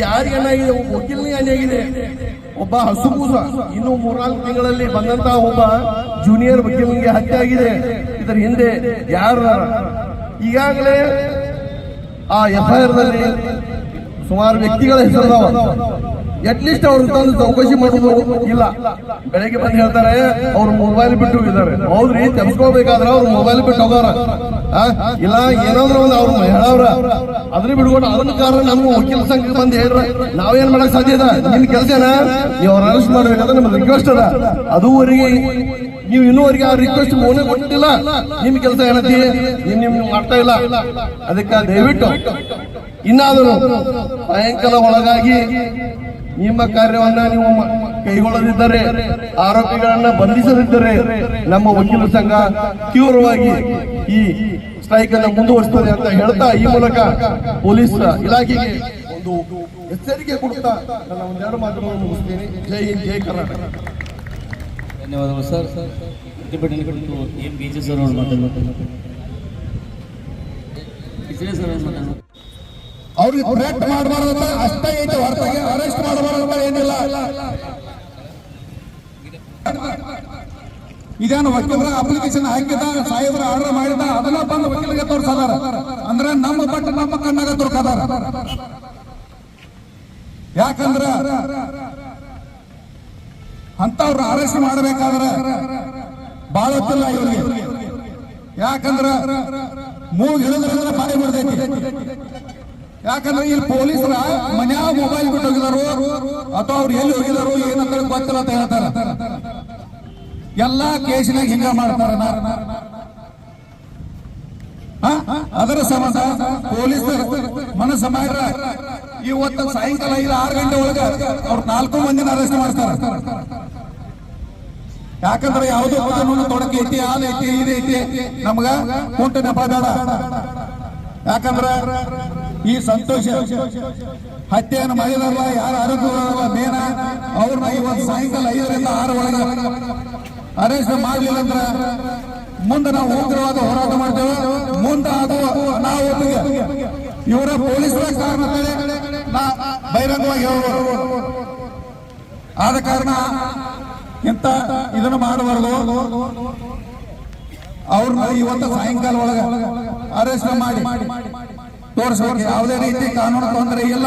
ಯಾರಿಗೆ ಏನಾಗಿದೆ ಒಬ್ಬ ವಕೀಲನಿಗೆ ಏನಾಗಿದೆ ಒಬ್ಬ ಹಸುಕೂಸ ಇನ್ನು ಮೂರ್ನಾಲ್ಕು ತಿಂಗಳಲ್ಲಿ ಬಂದಂತ ಒಬ್ಬ ಜೂನಿಯರ್ ವಕೀಲನಿಗೆ ಹತ್ಯೆ ಆಗಿದೆ. ಇದರ ಹಿಂದೆ ಯಾರು? ಈಗಾಗಲೇ ಆ ಎಫ್ಐಆರ್ ಐ ಆರ್ ದಲ್ಲಿ ಸುಮಾರು ವ್ಯಕ್ತಿಗಳ ಹೆಸರದಾವ ಅಟ್ಲೀಸ್ಟ್ ಅವ್ರ ತಂದು ಚೌಕಶಿ ಮಾಡೋದು ಇಲ್ಲ. ಬೆಳಗ್ಗೆ ಬಂದು ಹೇಳ್ತಾರೆ, ಅವ್ರು ಮೊಬೈಲ್ ಬಿಟ್ಟು ಹೋಗಿದ್ದಾರೆ. ಹೌದ್ರಿ ತೆಗೆಸ್ಕೋಬೇಕಾದ್ರೆ ಅವ್ರ ಮೊಬೈಲ್ ಬಿಟ್ಟು ಹೋಗಾರ. ಇಲ್ಲ, ಏನಾದ್ರೂ ಒಂದು ಅವ್ರು ಹೇಳವ್ರ ಅದ್ರ ಬಿಡ್ಕೊಂಡು ಅದನ್ನ ಕಾರಣ ನಮ್ಮ ವಕೀಲ ಸಂಘಕ್ಕೆ ಬಂದು ಹೇಳ್ರ, ನಾವೇನ್ ಮಾಡಕ್ ಸಾಧ್ಯ ಅದ ನಿನ್ ಕೆಲಸನ ನೀವು ಅವ್ರ ಅರೆಸ್ಟ್ ಮಾಡ್ಬೇಕಂದ್ರೆ ನಮ್ಮ ರಿಕ್ವೆಸ್ಟ್ ಅದ. ಅದುವರೆಗೆ ನೀವು ಇನ್ನೂವರೆಗೆ ಆ ರಿಕ್ವೆಸ್ಟ್ ಮೌನ ಕೊಟ್ಟಿಲ್ಲ. ನಿಮ್ ಕೆಲಸ ಏನತಿ ನಿಮ್ ನಿಮ್ ಮಾಡ್ತಾ ಇಲ್ಲ. ಅದಕ್ಕೆ ದಯವಿಟ್ಟು ಇನ್ನಾದರೂ ಸಾಯಂಕಾಲ ಒಳಗಾಗಿ ನಿಮ್ಮ ಕಾರ್ಯವನ್ನ ನೀವು ಕೈಗೊಳ್ಳದಿದ್ದರೆ, ಆರೋಪಿಗಳನ್ನ ಬಂಧಿಸದಿದ್ದರೆ, ನಮ್ಮ ವಕೀಲ ಸಂಘ ತೀವ್ರವಾಗಿ ಈ ಸ್ಟ್ರೈಕ್ ಅನ್ನು ಮುಂದುವರಿಸುತ್ತದೆ ಅಂತ ಹೇಳ್ತಾ ಈ ಮೂಲಕ ಪೊಲೀಸ್ ಇಲಾಖೆಗೆ ಒಂದು ಎಚ್ಚರಿಕೆ ಕೊಡ್ತಾ ನನ್ನ ಒಂದೆರಡು ಮಾತುಗಳನ್ನು ಮುಗಿಸ್ತೀನಿ. ಜೈ ಹಿಂದ್, ಜೈ ಕರ್ನಾಟಕ. ಧನ್ಯವಾದಗಳು ಸರ್. ಪ್ರತಿಭಟನೆ ಕುರಿತು ಎಂ. ಬಿ ಸರ್ ಅವರು ಬಿಸಿನೆಸ್ ಸರ್ ಅವ್ರಿಗೆ ಥ್ರೆಟ್ ಮಾಡಬಾರ್ದಂತ ಅಷ್ಟೇ ಐತೆ ಹೊರತಾಗಿ ಅರೆಸ್ಟ್ ಮಾಡಬಾರ್ದಂತ ಏನಿಲ್ಲ. ಇದೇನು ವಕೀಲರ ಅಪ್ಲಿಕೇಶನ್ ಹಾಕಿದ ಸಾಹೇಬ್ರ ಆರ್ಡರ್ ಮಾಡಿದ ಅದನ್ನ ಬಂದು ವಕೀಲರಿಗೆ ತೋರ್ಸದಾರ. ಅಂದ್ರೆ ನಮ್ಮ ಬಟ್ ನಮ್ಮ ಕಣ್ಣಾಗ ತೋರ್ಕದಾರ. ಯಾಕಂದ್ರ ಅಂತವ್ರ ಅರೆಸ್ಟ್ ಮಾಡಬೇಕಾದ್ರ ಬಾಳ ಹೊತ್ತಿಲ್ಲ ಇವ್ರಿಗೆ. ಯಾಕಂದ್ರ ಮೂಗ್ ಹಿಡಿದ್ರಂದ್ರೆ ಬಾಯಿ ಬಿಡ್ತೈತಿ ಯಾಕಂದ್ರೆ ಇಲ್ಲಿ ಪೊಲೀಸರ ಮನ್ಯಾಗ ಮೊಬೈಲ್ ಬಿಟ್ಟು ಹೋಗಿದಾರು ಅಥವಾ ಅವ್ರು ಎಲ್ಲಿ ಹೋಗಿದಾರು ಏನಂತ ಗೊತ್ತಿಲ್ಲ ಅಂತ ಹೇಳ್ತಾರ. ಎಲ್ಲಾ ಕೇಸಿನಾಗ ಹಿಂಗ ಮಾಡ್ತಾರ? ಅದರ ಸಂಬಂಧ ಪೊಲೀಸರು ಮನಸ್ಸು ಮಾಡ್ರ ಇವತ್ತು ಸಾಯಂಕಾಲ ಐದು ಆರು ಗಂಟೆ ಒಳಗ ಅವ್ರು ನಾಲ್ಕು ಮಂದಿನ ಅರೆಸ್ಟ್ ಮಾಡ್ತಾರ. ಯಾಕಂದ್ರೆ ಯಾವುದೋ ಕಾನೂನು ತೊಡಕೆ ಐತಿ ಆದ ಐತಿ ಇದೈತಿ ನಮ್ಗ ಕುಂಟ ನೆಪ ಬೇಡ. ಯಾಕಂದ್ರ ಈ ಸಂತೋಷ, ಹತ್ಯೆಯನ್ನು ಮಾಡಿದಾರಲ್ಲ ಯಾರು ಆರೋಪಿಗಳಲ್ಲ ಮೇನ? ಅವ್ರನ್ನ ಇವತ್ತು ಸಾಯಂಕಾಲ ಐದರಿಂದ ಆರು ಒಳಗೆ ಅರೆಸ್ಟ್ ಮಾಡಲಿಲ್ಲ ಅಂದ್ರ ಮುಂದೆ ನಾವು ಉಗ್ರವಾದ ಹೋರಾಟ ಮಾಡ್ತೇವೆ. ಮುಂದೆ ಅದು ನಾವು ಇವರ ಪೊಲೀಸರ ಕಾರಣ ಬಹಿರಂಗವಾಗಿ ಆದ ಕಾರಣ ಇಂತ ಇದನ್ನು ಮಾಡಬಾರದು. ಅವ್ರನ್ನ ಇವತ್ತು ಸಾಯಂಕಾಲ ಒಳಗೆ ಅರೆಸ್ಟ್ ಮಾಡಿ. ತೋರಿಸ್ಬೇಕು ಯಾವುದೇ ರೀತಿ ಕಾನೂನು ತೊಂದರೆ ಇಲ್ಲ.